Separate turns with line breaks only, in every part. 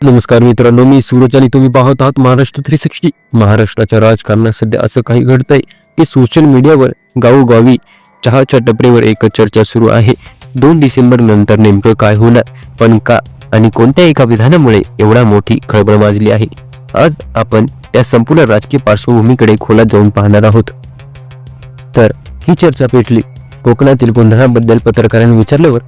नमस्कार मित्रांनो मी सूरज आणि तुम्ही पाहत आहात महाराष्ट्र थ्री सिक्स्टी महाराष्ट्राच्या राजकारणात सध्या असं काही घडतंय की सोशल मीडियावर गावोगावी चहाच्या टपरीवर एक चर्चा सुरू आहे. दोन डिसेंबर नंतर नेमकं काय होणार? पण का आणि कोणत्या एका विधानामुळे एवढा मोठी खळबळ माजली आहे? आज आपण त्या संपूर्ण राजकीय पार्श्वभूमीकडे खोलात जाऊन पाहणार आहोत. तर ही चर्चा पेटली. कोकणातील गोंधळाबद्दल पत्रकारांनी विचारल्यावर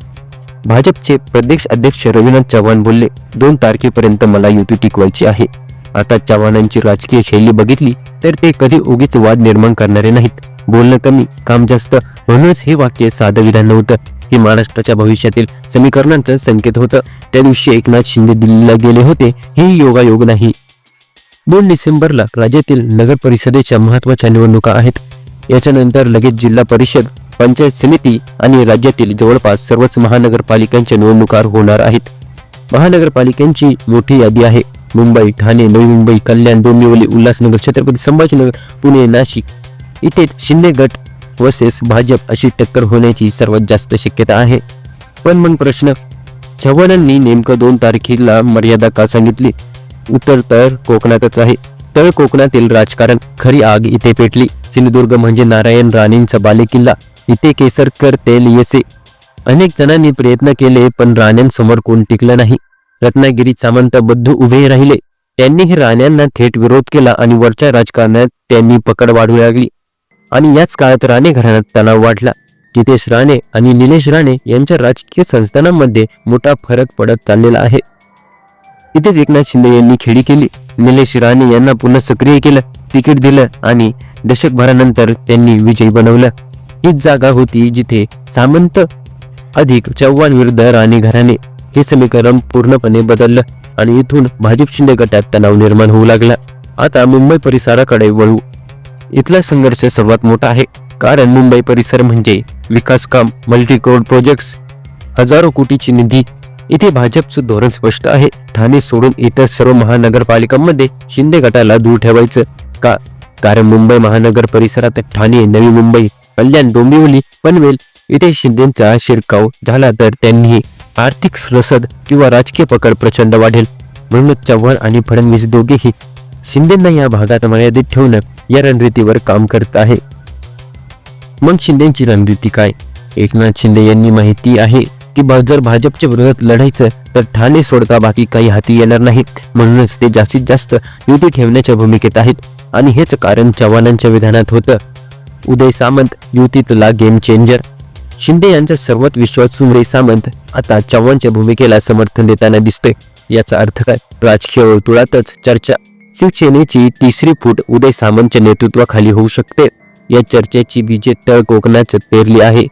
भाजपचे प्रदेश अध्यक्ष रविनाथ चव्हाण बोलले दोन तारखेपर्यंत मला युती टिकवायची आहे. आता चव्हाणांची राजकीय शैली बघितली तर ते कधी उगीच वाद निर्माण करणारे नाहीत. बोलणं कमी काम जास्त म्हणूनच हे वाक्य साधं विधान नव्हतं. हे महाराष्ट्राच्या भविष्यातील समीकरणांचं संकेत होतं. त्या दिवशी एकनाथ शिंदे दिल्लीला गेले होते. हे योगायोग नाही. दोन डिसेंबरला राज्यातील नगर परिषदेच्या महत्त्वाच्या निवडणुका आहेत. याच्यानंतर लगेच जिल्हा परिषद पंचायत समिती आणि राज्यातील जवळपास सर्वच महानगरपालिकांच्या निवडणुका होणार आहेत. महानगरपालिकांची मोठी यादी आहे. मुंबई ठाणे नवी मुंबई कल्याण डोंबिवली उल्हासनगर छत्रपती संभाजीनगर पुणे नाशिक. इथे शिंदे गट वर्सेस भाजप अशी टक्कर होण्याची सर्वात जास्त शक्यता आहे. पण मग प्रश्न चव्हाणांनी नेमकं दोन तारखेला मर्यादा का सांगितली? उत्तर तर कोकणातच आहे. तळ कोकणातील राजकारण खरी आग इथे पेटली. सिंधुदुर्ग म्हणजे नारायण राणेंचा बालेकिल्ला. इथे केसरकर तेल येसे. अनेक जणांनी प्रयत्न केले पण राण्यांसमोर कोण टिकलं नाही. रत्नागिरीत सामंत बद्ध उभे राहिले. त्यांनीही राण्यांना थेट विरोध केला आणि वरच्या राजकारणात त्यांनी पकड वाढू लागली. आणि याच काळात राणे घराण्यात तणाव वाढला. कितेश राणे आणि निलेश राणे यांच्या राजकीय संस्थानांमध्ये मोठा फरक पडत चाललेला आहे. इथेच एकनाथ शिंदे यांनी खेळी केली. निलेश राणे यांना पुन्हा सक्रिय केलं तिकीट दिलं आणि दशकभरानंतर त्यांनी विजयी बनवलं. हीच जागा होती जिथे सामंत अधिक चव्हाण विरुद्ध राणे घराणे हे समीकरण पूर्णपणे बदललं आणि इथून भाजप शिंदे गटात तणाव निर्माण होऊ लागला. आता मुंबई परिसराकडे वळू. इथला संघर्ष सर्वात मोठा आहे कारण मुंबई परिसर म्हणजे विकास काम मल्टी करोड प्रोजेक्ट्स हजारो कोटीची निधी. इथे भाजपचं धोरण स्पष्ट आहे ठाणे सोडून इतर सर्व महानगरपालिकांमध्ये शिंदे गटाला दूर ठेवायचं का? कारण मुंबई महानगर परिसरात ठाणे नवी मुंबई कल्याण डोंबिवली पनवेल इथे शिंदेचा शिरकाव झाला तर त्यांनी आर्थिक रसद किंवा राजकीय पकड प्रचंड वाढेल. म्हणूनच चव्हाण आणि फडणवीस दोघेही शिंदेंना या भागात मर्यादित ठेवणं या रणनीतीवर काम करत आहे. मग शिंदेची रणनीती काय? एकनाथ शिंदे यांनी माहिती आहे की जर भाजपच्या विरोधात लढायचं तर ठाणे सोडता बाकी काही हाती येणार नाही म्हणूनच ते जास्तीत जास्त युती ठेवण्याच्या भूमिकेत आहेत. आणि हेच कारण चव्हाणांच्या विधानात होतं. उदय सामंत युतीतला गेम चेंजर शिंदे यांचा सर्वात विश्वास उदय सामंत आता चव्हाणच्या भूमिकेला समर्थन देताना दिसते याचा अर्थ काय? राजकीय वर्तुळातच चर्चा. शिवसेनेची तिसरी फूट उदय सामंतच्या नेतृत्वाखाली होऊ शकते. या चर्चेची बीजे तळ कोकणात पेरली आहे.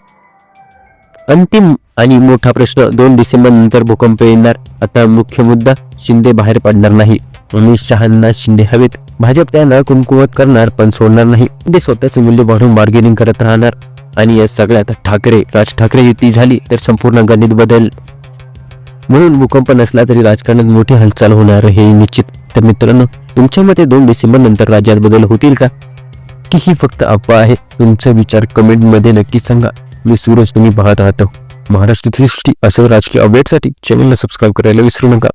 अंतिम आणि मोठा प्रश्न दोन डिसेंबर नंतर भूकंप येणार. आता मुख्य मुद्दा शिंदे बाहेर पडणार नाही. अमित शहांना शिंदे हवेत. भाजप त्यांना कुमकुवत करणार पण सोडणार नाही. ते स्वतःचे मूल्य वाढवून बार्गेनिंग करत राहणार. आणि या सगळ्यात ठाकरे राज ठाकरे युती झाली तर संपूर्ण गणित बदल. म्हणून भूकंप नसला तरी राजकारणात मोठी हालचाल होणार हे निश्चित. तर मित्रांनो तुमच्या मते दोन डिसेंबर नंतर राज्यात बदल होतील का? की ही फक्त अफवा आहे? तुमचा विचार कमेंटमध्ये नक्की सांगा. मी सूरज तुम्ही पाहत आहात. महाराष्ट्र सृष्टी असं राजकीय अपडेटसाठी चॅनलला सबस्क्राईब करायला विसरू नका.